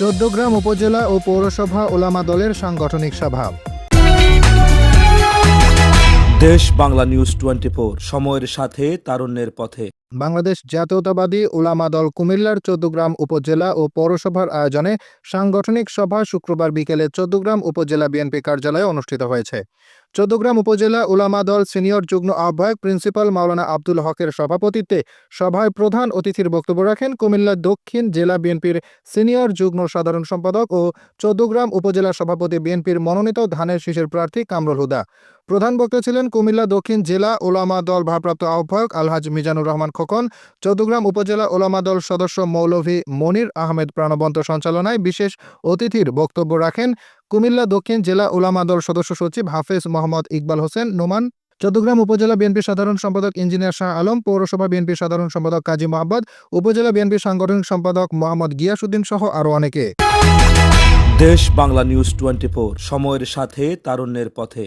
চৌদ্দগ্রাম উপজেলা ও পৌরসভা ওলামা দলের সাংগঠনিক সভা। দেশ বাংলা নিউজ টোয়েন্টি সময়ের সাথে তারুণ্যের পথে। বাংলাদেশ জাতীয়তাবাদী ওলামা দল কুমিল্লার চৌদ্দগ্রাম উপজেলা ও পৌরসভার আয়োজনে সাংগঠনিক সভা শুক্রবার বিকেলে চৌদ্দগ্রাম উপজেলা বিএনপি কার্যালয়ে অনুষ্ঠিত হয়েছে। চৌদ্দগ্রাম উপজেলা ওলামা দল সিনিয়র যুগ্ম আহ্বায়ক প্রিন্সিপাল মাওলানা আব্দুল হকের সভাপতিত্বে সভায় প্রধান অতিথির বক্তব্য রাখেন কুমিল্লা দক্ষিণ জেলা বিএনপির সিনিয়র যুগ্ম সাধারণ সম্পাদক ও চৌদ্দগ্রাম উপজেলা সভাপতি বিএনপির মনোনীত ধানের শীষের প্রার্থী কামরুল হুদা। প্রধান বক্তা ছিলেন কুমিল্লা দক্ষিণ জেলা ওলামা দল ভারপ্রাপ্ত আহ্বায়ক আলহাজ মিজানুর রহমান খোকন, চৌদ্দগ্রাম উপজেলা ওলামা দল সদস্য মৌলভী মনির আহমেদ প্রাণবন্ত সঞ্চালনায় বিশেষ অতিথির বক্তব্য রাখেন কুমিল্লা দক্ষিণ জেলা ওলামা দল সদস্য সচিব হাফেজ মোহাম্মদ ইকবাল হোসেন, নোমান চট্টগ্রাম উপজেলা বিএনপি সাধারণ সম্পাদক ইঞ্জিনিয়ার শাহ আলম, পৌরসভা বিএনপি সাধারণ সম্পাদক কাজী মোহাম্মদ, উপজেলা বিএনপি সাংগঠনিক সম্পাদক মোহাম্মদ গিয়াসুদ্দিন সহ আরও অনেকে। দেশ বাংলা নিউজ টোয়েন্টি সময়ের সাথে, তারুণ্যের পথে।